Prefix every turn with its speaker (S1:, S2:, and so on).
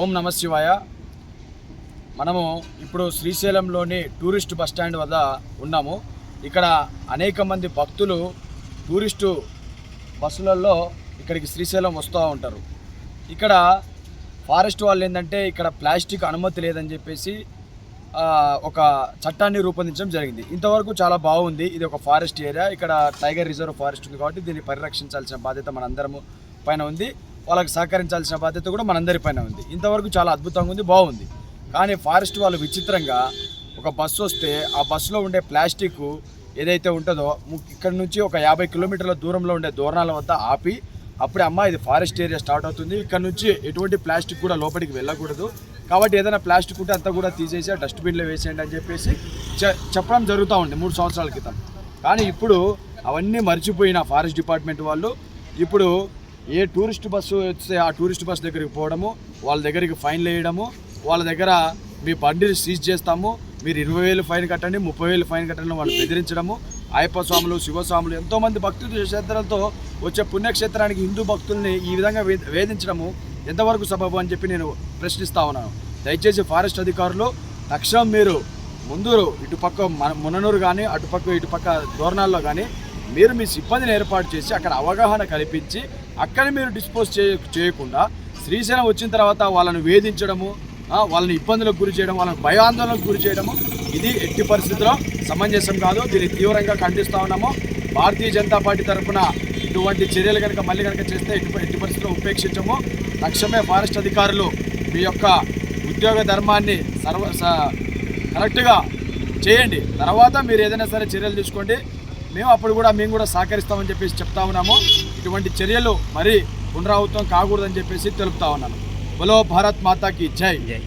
S1: ఓం నమ శివాయ. మనము ఇప్పుడు శ్రీశైలంలోని టూరిస్ట్ బస్ స్టాండ్ వద్ద ఉన్నాము. ఇక్కడ అనేక మంది భక్తులు టూరిస్టు బస్సులలో ఇక్కడికి శ్రీశైలం వస్తూ ఉంటారు. ఇక్కడ ఫారెస్ట్ వాళ్ళు ఏంటంటే ఇక్కడ ప్లాస్టిక్ అనుమతి లేదని చెప్పేసి ఒక చట్టాన్ని రూపొందించడం జరిగింది. ఇంతవరకు చాలా బాగుంది. ఇది ఒక ఫారెస్ట్ ఏరియా. ఇక్కడ టైగర్ రిజర్వ్ ఫారెస్ట్ ఉంది కాబట్టి దీన్ని పరిరక్షించాల్సిన బాధ్యత మనందరము పైన ఉంది. వాళ్ళకి సహకరించాల్సిన బాధ్యత కూడా మనందరి పైన ఉంది. ఇంతవరకు చాలా అద్భుతంగా ఉంది బాగుంది. కానీ ఫారెస్ట్ వాళ్ళు విచిత్రంగా ఒక బస్సు వస్తే ఆ బస్సులో ఉండే ప్లాస్టిక్ ఏదైతే ఉంటుందో ఇక్కడ నుంచి ఒక యాభై కిలోమీటర్ల దూరంలో ఉండే దూరణాల వద్ద ఆపి అప్పుడే అమ్మ ఇది ఫారెస్ట్ ఏరియా స్టార్ట్ అవుతుంది. ఇక్కడ నుంచి ఎటువంటి ప్లాస్టిక్ కూడా లోపలికి వెళ్ళకూడదు. కాబట్టి ఏదైనా ప్లాస్టిక్ ఉంటే అంతా కూడా తీసేసి ఆ డస్ట్బిన్లో వేసేయండి అని చెప్పేసి చెప్పడం జరుగుతూ ఉంది మూడు సంవత్సరాల క్రితం. కానీ ఇప్పుడు అవన్నీ మర్చిపోయిన ఫారెస్ట్ డిపార్ట్మెంట్ వాళ్ళు. ఇప్పుడు ఏ టూరిస్ట్ బస్సు వస్తే ఆ టూరిస్ట్ బస్ దగ్గరికి పోవడము వాళ్ళ దగ్గరికి ఫైన్లు వేయడము వాళ్ళ దగ్గర మీ బండిని సీజ్ చేస్తాము మీరు ఇరవై వేలు ఫైన్ కట్టండి ముప్పై వేలు ఫైన్ కట్టండి వాళ్ళు బెదిరించడము. అయ్యప్ప స్వాములు శివస్వాములు ఎంతోమంది భక్తులు క్షేత్రాలతో వచ్చే పుణ్యక్షేత్రానికి హిందూ భక్తుల్ని ఈ విధంగా వేధించడము ఎంతవరకు సబబు అని చెప్పి నేను ప్రశ్నిస్తా ఉన్నాను. దయచేసి ఫారెస్ట్ అధికారులు తక్షణం మీరు ముందు ఇటుపక్క మన ముననూరు కానీ అటుపక్క ఇటుపక్క దూరణాల్లో కానీ మీరు మీ సిబ్బందిని ఏర్పాటు చేసి అక్కడ అవగాహన కల్పించి అక్కడ మీరు డిస్పోజ్ చేయ చేయకుండా శ్రీశైలం వచ్చిన తర్వాత వాళ్ళని వేధించడము వాళ్ళని ఇబ్బందులకు గురి చేయడం వాళ్ళని భయాందోళనకు గురి చేయడము ఇది ఎట్టి పరిస్థితుల్లో సమంజసం కాదు. దీన్ని తీవ్రంగా ఖండిస్తా ఉన్నాము. భారతీయ జనతా పార్టీ తరఫున ఇటువంటి చర్యలు కనుక మళ్ళీ కనుక చేస్తే ఎట్టి ఎట్టి పరిస్థితుల్లో ఉపేక్షించము. తక్షణమే ఫారెస్ట్ అధికారులు మీ యొక్క ఉద్యోగ ధర్మాన్ని సర్వ స- కరెక్ట్గా చేయండి. తర్వాత మీరు ఏదైనా సరే చర్యలు తీసుకోండి. మేము అప్పుడు కూడా మేము కూడా సహకరిస్తామని చెప్పేసి చెప్తా ఉన్నాము. ఇటువంటి చర్యలు మరీ పునరావృతం కాకూడదని చెప్పేసి తెలుపుతా ఉన్నాను. బలో భారత్ మాతాకి జై.
S2: జై.